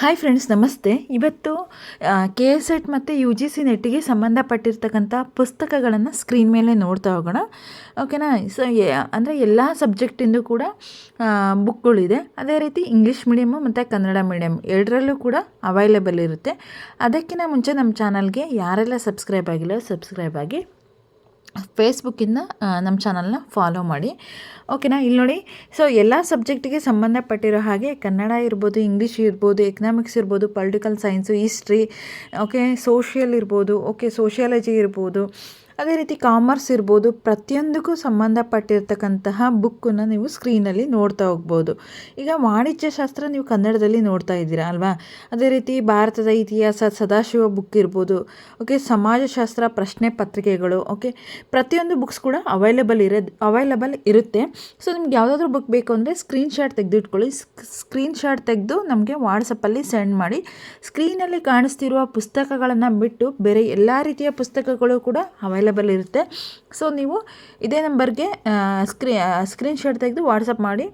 Hi friends ನಮಸ್ತೆ. ಇವತ್ತು K S ಎಟ್ ಮತ್ತು ಯು ಜಿ ಸಿ ನೆಟ್ಟಿಗೆ ಸಂಬಂಧಪಟ್ಟಿರ್ತಕ್ಕಂಥ ಪುಸ್ತಕಗಳನ್ನು ಸ್ಕ್ರೀನ್ ಮೇಲೆ ನೋಡ್ತಾ ಹೋಗೋಣ. ಓಕೆನಾ ಸೊ ಅಂದರೆ ಎಲ್ಲ ಸಬ್ಜೆಕ್ಟಿಂದು ಕೂಡ ಬುಕ್ಗಳಿದೆ ಅದೇ ರೀತಿ ಇಂಗ್ಲೀಷ್ ಮೀಡಿಯಮ್ಮು ಮತ್ತು ಕನ್ನಡ ಮೀಡಿಯಮ್ ಎರಡರಲ್ಲೂ ಕೂಡ ಅವೈಲೇಬಲ್ ಇರುತ್ತೆ. ಅದಕ್ಕಿಂತ ಮುಂಚೆ ನಮ್ಮ ಚಾನಲ್ಗೆ ಯಾರೆಲ್ಲ ಸಬ್ಸ್ಕ್ರೈಬ್ ಆಗಿಲ್ಲ ಸಬ್ಸ್ಕ್ರೈಬ್ ಆಗಿ ಫೇಸ್ಬುಕ್ಕಿಂದ ನಮ್ಮ ಚಾನಲ್ನ ಫಾಲೋ ಮಾಡಿ. ಓಕೆನಾ ಇಲ್ಲಿ ನೋಡಿ. ಸೊ ಎಲ್ಲ ಸಬ್ಜೆಕ್ಟಿಗೆ ಸಂಬಂಧಪಟ್ಟಿರೋ ಹಾಗೆ ಕನ್ನಡ ಇರ್ಬೋದು ಇಂಗ್ಲೀಷ್ ಇರ್ಬೋದು ಎಕನಾಮಿಕ್ಸ್ ಇರ್ಬೋದು political science history okay social ಇರ್ಬೋದು ಓಕೆ ಸೋಷಿಯಾಲಜಿ ಇರ್ಬೋದು ಅದೇ ರೀತಿ ಕಾಮರ್ಸ್ ಇರ್ಬೋದು, ಪ್ರತಿಯೊಂದಕ್ಕೂ ಸಂಬಂಧಪಟ್ಟಿರ್ತಕ್ಕಂತಹ ಬುಕ್ಕನ್ನು ನೀವು ಸ್ಕ್ರೀನಲ್ಲಿ ನೋಡ್ತಾ ಹೋಗ್ಬೋದು. ಈಗ ವಾಣಿಜ್ಯಶಾಸ್ತ್ರ ನೀವು ಕನ್ನಡದಲ್ಲಿ ನೋಡ್ತಾ ಇದ್ದೀರಾ ಅಲ್ವಾ? ಅದೇ ರೀತಿ ಭಾರತದ ಇತಿಹಾಸ, ಸದಾಶಿವ ಬುಕ್ ಇರ್ಬೋದು, ಓಕೆ, ಸಮಾಜಶಾಸ್ತ್ರ ಪ್ರಶ್ನೆ ಪತ್ರಿಕೆಗಳು, ಓಕೆ, ಪ್ರತಿಯೊಂದು ಬುಕ್ಸ್ ಕೂಡ ಅವೈಲೇಬಲ್ ಇರೋದು ಅವೈಲೇಬಲ್ ಇರುತ್ತೆ. ಸೊ ನಿಮ್ಗೆ ಯಾವುದಾದ್ರೂ ಬುಕ್ ಬೇಕು ಅಂದರೆ ಸ್ಕ್ರೀನ್ಶಾಟ್ ತೆಗೆದಿಟ್ಕೊಳ್ಳಿ. ಸ್ಕ್ರೀನ್ ಶಾಟ್ ತೆಗೆದು ನಮಗೆ ವಾಟ್ಸಪ್ಪಲ್ಲಿ ಸೆಂಡ್ ಮಾಡಿ. ಸ್ಕ್ರೀನಲ್ಲಿ ಕಾಣಿಸ್ತಿರುವ ಪುಸ್ತಕಗಳನ್ನು ಬಿಟ್ಟು ಬೇರೆ ಎಲ್ಲ ರೀತಿಯ ಪುಸ್ತಕಗಳು ಕೂಡ ಅವೈಲೇಬಲ್ ಇರುತ್ತೆ. ಸೊ ನೀವು ಇದೇ ನಂಬರ್ಗೆ ಸ್ಕ್ರೀ ಸ್ಕ್ರೀನ್ ಸ್ಕ್ರೀನ್ಶಾಟ್ ತೆಗೆದು ವಾಟ್ಸಪ್ ಮಾಡಿ.